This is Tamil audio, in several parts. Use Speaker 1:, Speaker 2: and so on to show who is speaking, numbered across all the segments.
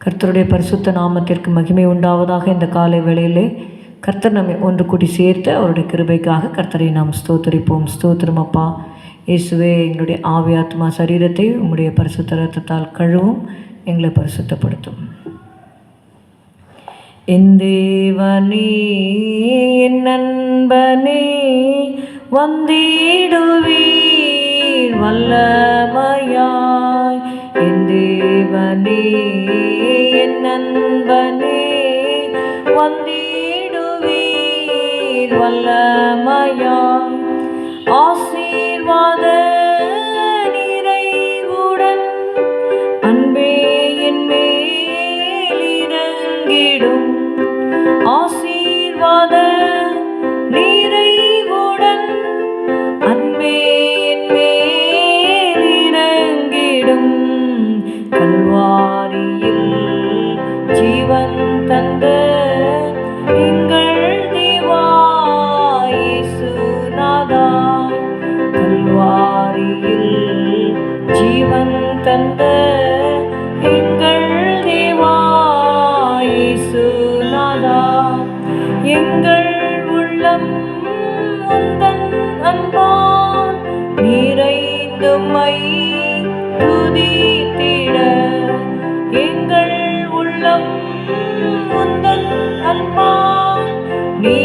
Speaker 1: கர்த்தருடைய பரிசுத்த நாமத்திற்கு மகிமை உண்டாவதாக இந்த காலை வேளையிலே கர்த்தர் நம்மை ஒன்று கூடி சேர்த்து அவருடைய கிருபைக்காக கர்த்தரை நாம் ஸ்தோத்தரிப்போம். ஸ்தோத்திரம் அப்பா. இயேசுவே எங்களுடைய ஆவியாத்மா சரீரத்தை உங்களுடைய பரிசுத்த ரத்தத்தால் கழுவும் எங்களை பரிசுத்தப்படுத்தும். என் தேவனே என் நண்பனே வந்திடுவீர் வல்லமையாய். என் தேவனே என் நண்பனே வந்திடுவீர் வல்லமையாய். ஆசீர்வாத நிறைந்துமை துதித்திட எங்கள் உள்ளம் உந்தன் அன்பான் நீ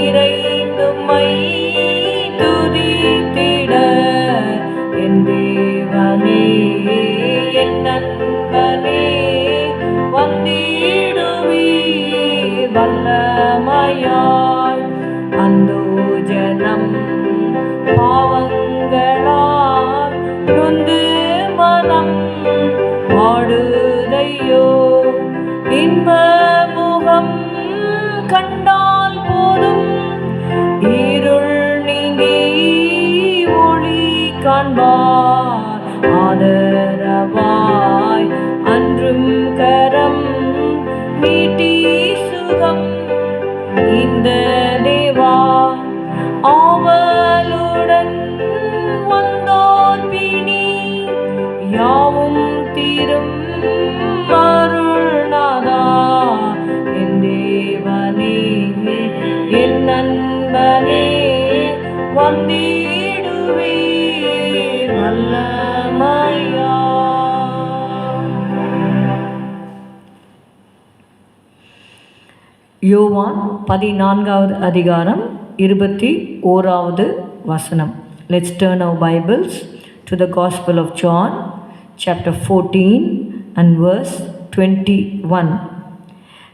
Speaker 1: யோவான் பதினான்காவது அதிகாரம் இருபத்தி ஓராவது வசனம். Let's turn our bibles to the gospel of John chapter fourteen and verse twenty one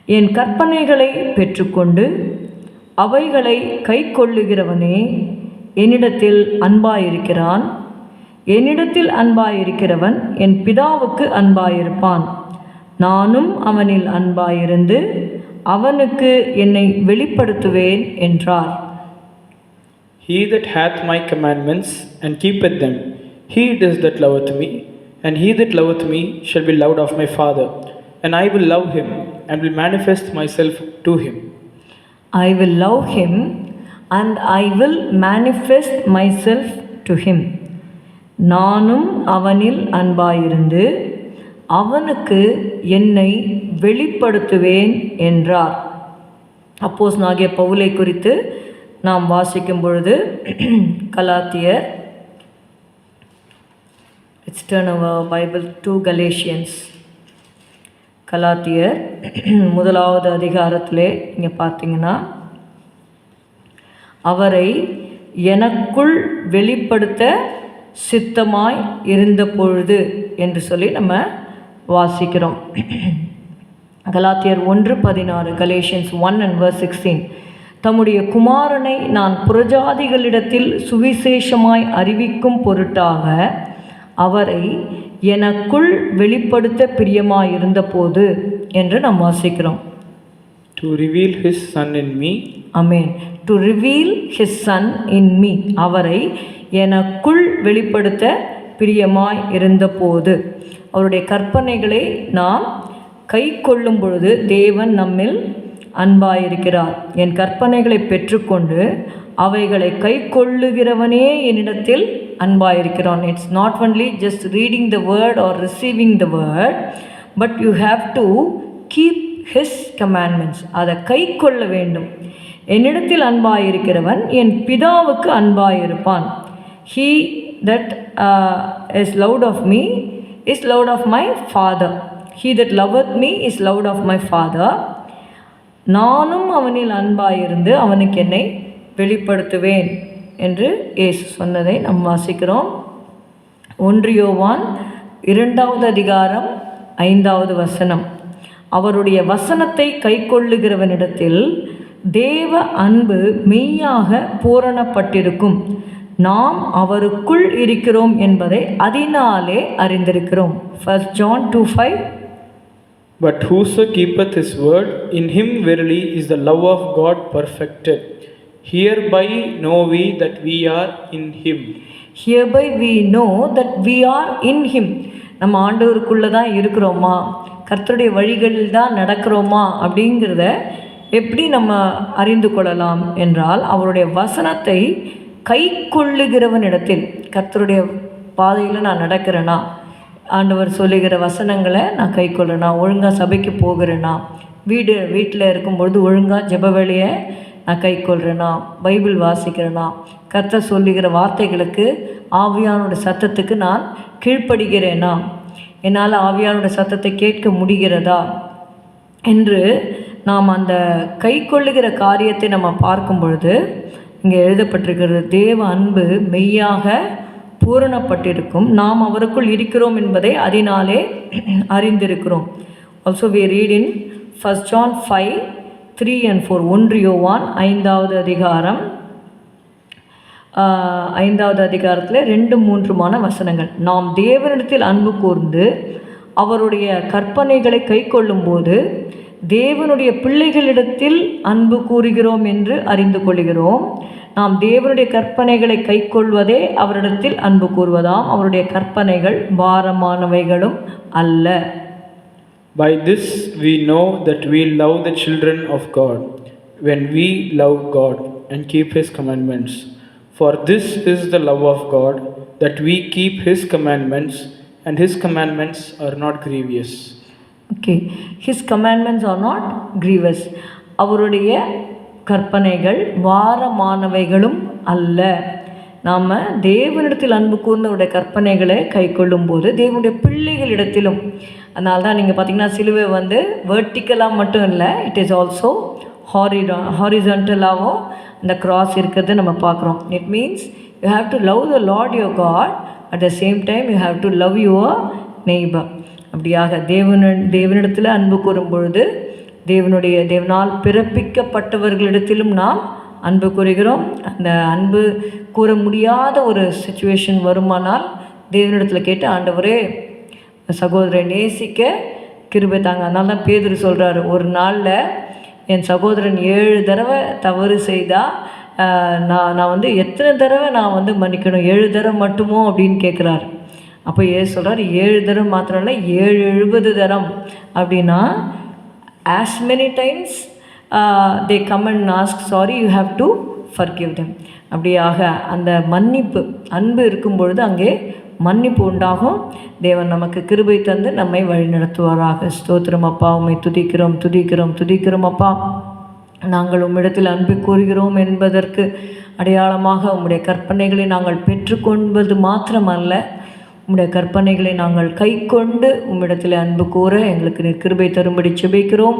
Speaker 1: என் கற்பனைகளை பெற்றுக்கொண்டு அவைகளை கை கொள்ளுகிறவனே என்னிடத்தில் அன்பாயிருக்கிறான். என்னிடத்தில் அன்பாயிருக்கிறவன் என் பிதாவுக்கு அன்பாயிருப்பான் நானும் அவனில் அன்பாயிருந்து அவனுக்கு என்னை வெளிப்படுத்துவேன் என்றார்
Speaker 2: He that hath my commandments and keepeth them, he it is that loveth me, and he that loveth me shall be loved of my Father, and I will love him, and will manifest myself to him.
Speaker 1: I will love him and I will manifest myself to him. நானும் அவனில் அன்பாயிருந்து அவனுக்கு என்னை வெளிப்படுத்துவேன் என்றார். அப்போஸ் நாகிய பவுலை குறித்து நாம் வாசிக்கும் பொழுது கலாத்தியர் it's turn our bible to Galatians கலாத்தியர் முதலாவது அதிகாரத்திலே இங்கே பார்த்தீங்கன்னா அவரை எனக்குள் வெளிப்படுத்த சித்தமாய் இருந்த பொழுது என்று சொல்லி நம்ம வாசிக்கிறோம். கலாத்தியர் ஒன்று பதினாறு Galatians one and verse sixteen தம்முடைய குமாரனை நான் புறஜாதிகளிடத்தில் சுவிசேஷமாய் அறிவிக்கும் பொருட்டாக அவரை எனக்குள் வெளிப்படுத்த பிரியமாயிருந்தபோது என்று நாம் வாசிக்கிறோம்.
Speaker 2: To reveal his Son in me,
Speaker 1: amen to reveal his son in me அவரை எனக்குள் வெளிப்படுத்த பிரியமாய் இருந்தபோது. அவருடைய கற்பனைகளை நாம் கை கொள்ளும் பொழுது தேவன் நம்மில் அன்பாயிருக்கிறார். என் கற்பனைகளை பெற்றுக்கொண்டு அவைகளை கை கொள்ளுகிறவனே என்னிடத்தில் அன்பாயிருக்கிறான். It's not only just reading the word or receiving the word but you have to keep his commandments அதை கை கொள்ள வேண்டும். என்னிடத்தில் அன்பாயிருக்கிறவன் என் பிதாவுக்கு அன்பாயிருப்பான். He that is loved of me is loved of my father he that loveth me is loved of my father நானும் அவனில் அன்பாயிருந்து அவனுக்கு என்னை வெளிப்படுத்துவேன் என்று இயேசு சொன்னதை நாம் வாசிக்கிறோம். ஒன்றியோவான் இரண்டாவது அதிகாரம் ஐந்தாவது வசனம். அவருடைய வசனத்தை கைக்கொள்ளுகிறவனிடத்தில் தேவ அன்பு மெய்யாக பூரணப்பட்டிருக்கும் நாம் அவருக்குள் இருக்கிறோம் என்பதை அதனாலே அறிந்திருக்கிறோம் first John two five
Speaker 2: But whoso keepeth his word, in him verily is the love of God perfected. Hereby know we that we are in him.
Speaker 1: Hereby we know that we are in him நம்ம ஆண்டவருக்குள்ளே தான் இருக்கிறோமா? கர்த்தருடைய வழிகளில் தான் நடக்கிறோமா? அப்படிங்கிறத எப்படி நம்ம அறிந்து கொள்ளலாம் என்றால் அவருடைய வசனத்தை கை கொள்ளுகிறவனிடத்தில் கர்த்தருடைய பாதையில் நான் நடக்கிறேனா? ஆண்டவர் சொல்லுகிற வசனங்களை நான் கை கொள்ளணா ஒழுங்காக சபைக்கு போகிறேனா? வீடு வீட்டில் இருக்கும்பொழுது ஒழுங்காக ஜெப வேலையை நான் கை கொள்கிறேனா பைபிள் வாசிக்கிறேனா? கர்த்தர் சொல்லுகிற வார்த்தைகளுக்கு ஆவியானோட சத்தத்துக்கு நான் கீழ்ப்படுகிறேனா? என்னால் ஆவியானோட சத்தத்தை கேட்க முடிகிறதா? என்று நாம் அந்த கை கொள்ளுகிற காரியத்தை நம்ம பார்க்கும் பொழுது இங்கே எழுதப்பட்டிருக்கிறது தேவ அன்பு மெய்யாக பூரணப்பட்டிருக்கும். நாம் அவருக்குள் இருக்கிறோம் என்பதை அதனாலே அறிந்திருக்கிறோம். Also we read in first John five three and four ஒன்று யோவான் ஐந்தாவது அதிகாரம் ஐந்தாவது அதிகாரத்தில் ரெண்டு மூன்றுமான வசனங்கள். நாம் தேவனிடத்தில் அன்பு கூர்ந்து அவருடைய கற்பனைகளை கை கொள்ளும்போது தேவனுடைய பிள்ளைகளிடத்தில் அன்பு கூறுகிறோம் என்று அறிந்து கொள்கிறோம் நாம் தேவனுடைய கற்பனைகளை கைக்கொள்வதே அவரிடத்தில் அன்பு கூறுவதாம். அவருடைய கற்பனைகள் பாரமானவைகளும் அல்ல.
Speaker 2: By this we know that we love the children of God, when we love God and keep His commandments. For this is the love of God, that we keep His commandments, and His commandments are not grievous.
Speaker 1: Okay his commandments are not grievous அவருடைய கற்பனைகள் வாரமானவைகளும் அல்ல. நாம் தேவனிடத்தில் அன்பு கூர்ந்தவருடைய கற்பனைகளை கை கொள்ளும்போது தேவனுடைய பிள்ளைகளிடத்திலும் அதனால தான் நீங்கள் பார்த்தீங்கன்னா சிலுவை வந்து வேர்ட்டிக்கலாக மட்டும் இல்லை இட் இஸ் ஆல்சோ ஹாரிடா ஹாரிசன்டலாகவும் அந்த கிராஸ் இருக்கிறது நம்ம பார்க்குறோம். It means you have to love the Lord your God at the same time you have to love your neighbour அப்படியாக தேவன தேவனிடத்தில் அன்பு கூறும் பொழுது தேவனுடைய தேவனால் பிறப்பிக்கப்பட்டவர்களிடத்திலும் நாம் அன்பு கூறுகிறோம். அந்த அன்பு கூற முடியாத ஒரு சுச்சுவேஷன் வருமானால் தேவனிடத்தில் கேட்டு ஆண்டவரே சகோதரரை நேசிக்க கிருபை தாங்க. அதனால தான் பேதர் சொல்கிறாரு ஒரு நாளில் என் சகோதரன் ஏழு தடவை தவறு செய்தால் நான் நான் வந்து எத்தனை தடவை நான் வந்து மன்னிக்கணும்? ஏழு தடவை மட்டுமோ? அப்படின்னு கேட்குறாரு. அப்போ ஏ சொல்கிறார் ஏழு தரம் மாத்திரம் இல்லை ஏழு எழுபது தரம். அப்படின்னா as many times they come and ask sorry you have to forgive them அப்படியாக அந்த மன்னிப்பு அன்பு இருக்கும் பொழுது அங்கே மன்னிப்பு உண்டாகும். தேவன் நமக்கு கிருபை தந்து நம்மை வழிநடத்துவாராக. ஸ்தோத்திரம் அப்பா உம்மை துதிக்கிறோம் துதிக்கிறோம் துதிக்கிறோம் அப்பா. நாங்கள் உம்மிடத்தில் அன்பு கூறுகிறோம் என்பதற்கு அடையாளமாக உம்முடைய கற்பனைகளை நாங்கள் பெற்றுக்கொள்வது மாத்திரமல்ல. உம்முடைய கற்பனைகளை நாங்கள் கை கொண்டு உம்மிடத்தில் அன்பு கூற எங்களுக்கு கிருபை தரும்படி செபிக்கிறோம்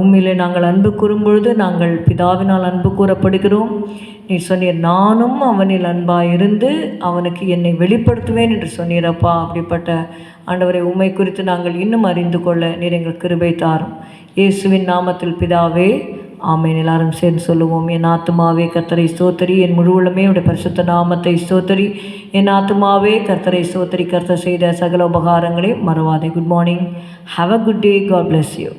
Speaker 1: உண்மையிலே நாங்கள் அன்பு கூறும் பொழுது நாங்கள் பிதாவினால் அன்பு கூறப்படுகிறோம். நீ சொன்னீர் நானும் அவனில் அன்பாக இருந்து அவனுக்கு என்னை வெளிப்படுத்துவேன் என்று சொன்னீரப்பா அப்படிப்பட்ட ஆண்டவரை உண்மை குறித்து நாங்கள் இன்னும் அறிந்து கொள்ள நீர் எங்கள் கிருபை தாரும். இயேசுவின் நாமத்தில் பிதாவே ஆமேன். எல்லாரும் சேர்ந்து சொல்லுவோம் என் ஆத்துமாவே கர்த்தரை ஸ்தோத்தரி என் முழுவலுமே உடைய பரிசுத்த நாமத்தை ஸ்தோத்தரி. என் ஆத்துமாவே கர்த்தரை ஸ்தோத்தரி கர்த்தர் செய்த சகல உபகாரங்களை மறவாதே. Good morning have a good day God bless you